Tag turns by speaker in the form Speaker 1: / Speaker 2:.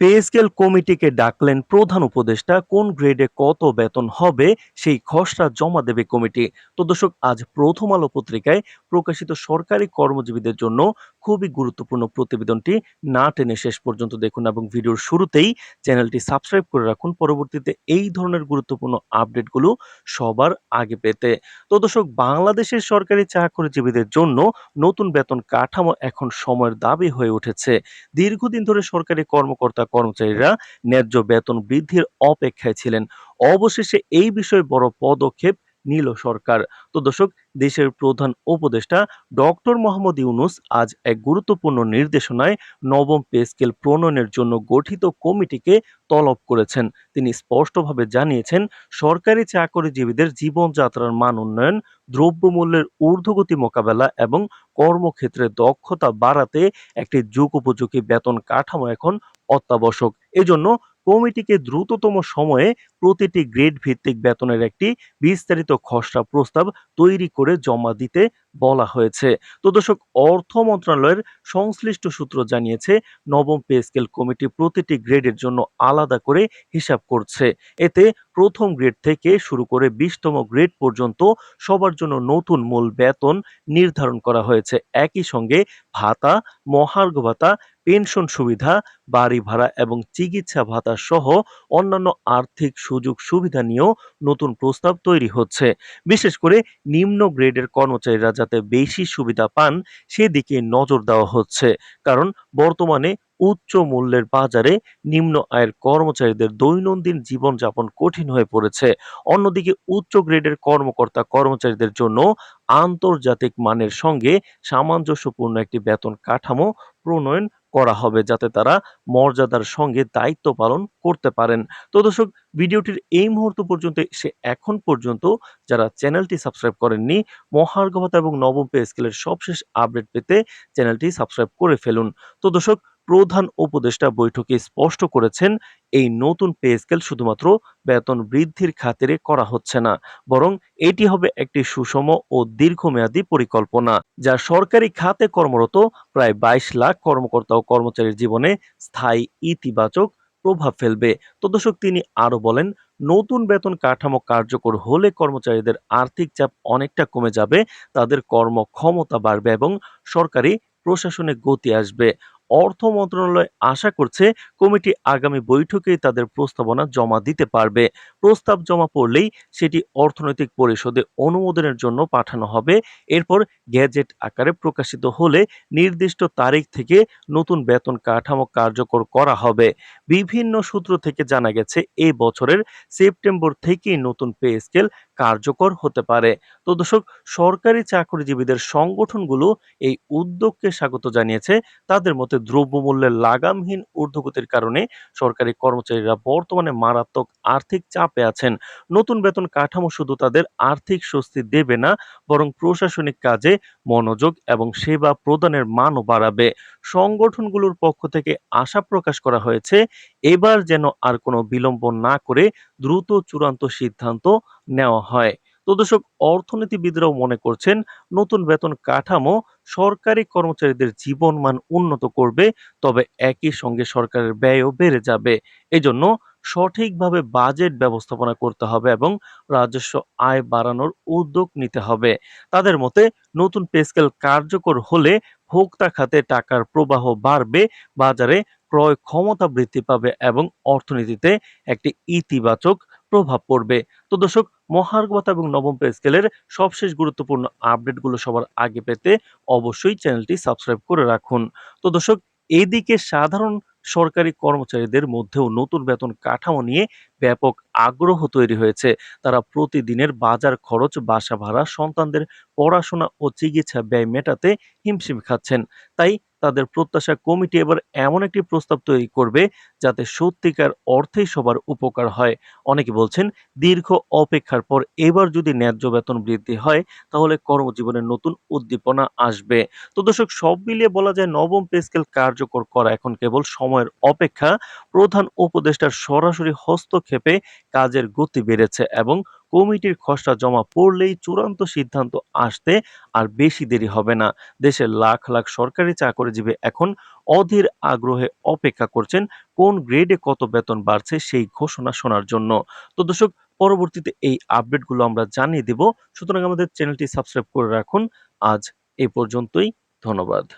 Speaker 1: Pay scale কমিটিকে ডাকলেন প্রধান উপদেষ্টা, কোন গ্রেডে কত বেতন হবে সেই খসড়া জমা দেবে কমিটি। তো দর্শক, আজ প্রথম আলো পত্রিকায় প্রকাশিত সরকারি কর্মজীবীদের জন্য খুবই গুরুত্বপূর্ণ প্রতিবেদনটি না টেনে শেষ পর্যন্ত দেখুন এবং ভিডিওর শুরুতেই চ্যানেলটি সাবস্ক্রাইব করে রাখুন। পরবর্তীতে এই ধরনের গুরুত্বপূর্ণ আপডেটগুলো সবার আগে পেতে। তো দর্শক, বাংলাদেশের সরকারি চাকরিজীবীদের জন্য নতুন বেতন কাঠামো এখন সময়ের দাবি হয়ে উঠেছে। দীর্ঘদিন ধরে সরকারি কর্মকর্তা কর্মচারীরা ন্যায্য বেতন বৃদ্ধির অপেক্ষায় ছিলেন। অবশেষে এই বিষয়ে বড় পদক্ষেপ নিল সরকার। তো দর্শক, দেশের প্রধান উপদেষ্টা ডক্টর মোহাম্মদ ইউনুস আজ এক গুরুত্বপূর্ণ নির্দেশনায় নবম পে স্কেল প্রণয়নের জন্য গঠিত কমিটিকে তলব করেছেন। তিনি স্পষ্টভাবে জানিয়েছেন, সরকারি চাকরিজীবীদের জীবনযাত্রার মান উন্নয়ন, দ্রব্যমূল্যের ঊর্ধ্বগতি মোকাবেলা এবং কর্মক্ষেত্রে দক্ষতা বাড়াতে একটি যুগোপযোগী বেতন কাঠামো এখন অত্যাবশ্যক। এজন্য কমিটিকে দ্রুততম সময়ে প্রতিটি গ্রেড ভিত্তিক বেতনের একটি বিস্তারিত খসড়া প্রস্তাব তৈরি করে জমা দিতে বলা হয়েছে। তো দর্শক, অর্থ মন্ত্রণালয়ের সংশ্লিষ্ট সূত্র জানিয়েছে, নবম পে স্কেল কমিটি প্রতিটি গ্রেডের জন্য আলাদা করে হিসাব করছে। এতে প্রথম গ্রেড থেকে শুরু করে বিশতম গ্রেড পর্যন্ত সবার জন্য নতুন মূল বেতন নির্ধারণ করা হয়েছে। একই সঙ্গে ভাতা, মহার্ঘ ভাতা, পেনশন সুবিধা, বাড়ি ভাড়া এবং চিকিৎসা ভাতা সহ অন্যান্য আর্থিক সুযোগ সুবিধা নিয়েও নতুন প্রস্তাব তৈরি হচ্ছে। বিশেষ করে নিম্ন গ্রেডের কর্মচারীরা যাতে বেশি সুবিধা পান, সেদিকে নজর দেওয়া হচ্ছে। কারণ বর্তমানে উচ্চ মূল্যের বাজারে নিম্ন আয়ের কর্মচারীদের দৈনন্দিন জীবনযাপন কঠিন হয়ে পড়েছে। অন্যদিকে উচ্চ গ্রেডের কর্মকর্তা কর্মচারীদের জন্য আন্তর্জাতিক মানের সঙ্গে সামঞ্জস্যপূর্ণ একটি বেতন কাঠামো প্রণয়ন করা হবে যাতে তারা মর্যাদার সঙ্গে দায়িত্ব পালন করতে পারেন। তো দর্শক, ভিডিওটির এই মুহূর্ত পর্যন্ত সে এখন পর্যন্ত যারা চ্যানেলটি সাবস্ক্রাইব করেননি মহার্ঘভাতা এবং নবম পে স্কেলের সবশেষ আপডেট পেতে চ্যানেলটি সাবস্ক্রাইব করে ফেলুন। তো দর্শক প্রধান উপদেষ্টা বৈঠকে স্পষ্ট করেছেন, এই নতুন পে স্কেল শুধুমাত্র বেতন বৃদ্ধির খাতিরে করা হচ্ছে না, বরং এটি হবে একটি সুষম ও দীর্ঘমেয়াদী পরিকল্পনা, যা সরকারি খাতে কর্মরত প্রায় বাইশ লাখ কর্মকর্তা ও কর্মচারীর জীবনে স্থায়ী ইতিবাচক প্রভাব ফেলবে। তো দর্শক তিনি আরও বলেন, নতুন বেতন কাঠামো কার্যকর হলে কর্মচারীদের আর্থিক চাপ অনেকটা কমে যাবে, তাদের কর্মক্ষমতা বাড়বে এবং সরকারি প্রশাসনে গতি আসবে। অর্থ মন্ত্রণালয় আশা করছে কমিটি আগামী বৈঠকেই তাদের প্রস্তাবনা জমা দিতে পারবে। প্রস্তাব জমা পড়লেই সেটি অর্থনৈতিক পরিষদে অনুমোদনের জন্য পাঠানো হবে। এরপর গ্যাজেট আকারে প্রকাশিত হলে নির্দিষ্ট তারিখ থেকে নতুন বেতন কাঠামো কার্যকর করা হবে। বিভিন্ন সূত্র থেকে জানা গেছে এই বছরের সেপ্টেম্বর থেকেই নতুন পে স্কেল কার্যকর হতে পারে। তো দর্শক, সরকারি চাকরিজীবীদের সংগঠনগুলো এই উদ্যোগকে স্বাগত জানিয়েছে। তাদের মতে দ্রব্যমূল্যের লাগামহীন ঊর্ধ্বগতির কারণে সরকারি কর্মচারীরা বর্তমানে মারাত্মক আর্থিক চাপে আছেন। নতুন বেতন কাঠামো শুধু তাদের আর্থিক স্বস্তি দেবে না, বরং প্রশাসনিক কাজে মনোযোগ এবং সেবা প্রদানের মানও বাড়াবে। সংগঠনগুলোর পক্ষ থেকে আশা প্রকাশ করা হয়েছে, এবার যেন আর কোনো বিলম্ব না করে দ্রুত চূড়ান্ত সিদ্ধান্ত নেওয়া হয়। তো অর্থনীতিবিদরাও মনে করছেন নতুন বেতন কাঠামো সরকারি কর্মচারীদের জীবনমান উন্নত করবে, তবে একই সঙ্গে সরকারের ব্যয়ও বেড়ে যাবে। এজন্য সঠিকভাবে বাজেট ব্যবস্থাপনা করতে হবে এবং রাজস্ব আয় বাড়ানোর উদ্যোগ নিতে হবে। তাদের মতে, নতুন পেস্কেল কার্যকর হলে ভোক্তা খাতে টাকার প্রবাহ বাড়বে, বাজারে ক্রয় ক্ষমতা বৃদ্ধি পাবে এবং অর্থনীতিতে একটি ইতিবাচক প্রভাব পড়বে। তো দর্শক মহার্ঘতা এবং নবম পে স্কেলের সবশেষ গুরুত্বপূর্ণ আপডেটগুলো সবার আগে পেতে অবশ্যই চ্যানেলটি সাবস্ক্রাইব করে রাখুন। তো দর্শক, এদিকে সাধারণ সরকারি কর্মচারীদের মধ্যেও নতুন বেতন কাঠামো নিয়ে ব্যাপক আগ্রহ তৈরি হয়েছে। তারা প্রতিদিনের বাজার খরচ, বাসা ভাড়া, সন্তানদের পড়াশোনা ও চিকিৎসা ব্যয় মেটাতে হিমশিম খাচ্ছেন। তাই তাদের প্রত্যাশা কমিটি এবার এমন একটি প্রস্তাব তৈরি করবে যাতে সত্যিকার অর্থেই সবার উপকার হয়। অনেকে বলছেন, দীর্ঘ অপেক্ষার পর এবার যদি ন্যায্য বেতন বৃদ্ধি হয়, তাহলে কর্মজীবনের নতুন উদ্দীপনা আসবে। তো দর্শক, সব মিলিয়ে বলা যায়, নবম পে স্কেল কার্যকর করা এখন কেবল সময়ের অপেক্ষা। প্রধান উপদেষ্টার সরাসরি হস্তক্ষেপে কাজের গতি বেড়েছে এবং কমিটির খসড়া জমা পড়লেই চূড়ান্ত সিদ্ধান্ত আসতে আর বেশি দেরি হবে না। দেশের লাখ লাখ সরকারি চাকরিজীবী এখন অধীর আগ্রহে অপেক্ষা করছেন কোন গ্রেডে কত বেতন বাড়ছে সেই ঘোষণা শোনার জন্য। তো দর্শক, পরবর্তীতে এই আপডেটগুলো আমরা জানিয়ে দেব। সুতরাং আমাদের চ্যানেলটি সাবস্ক্রাইব করে রাখুন। আজ এ পর্যন্তই, ধন্যবাদ।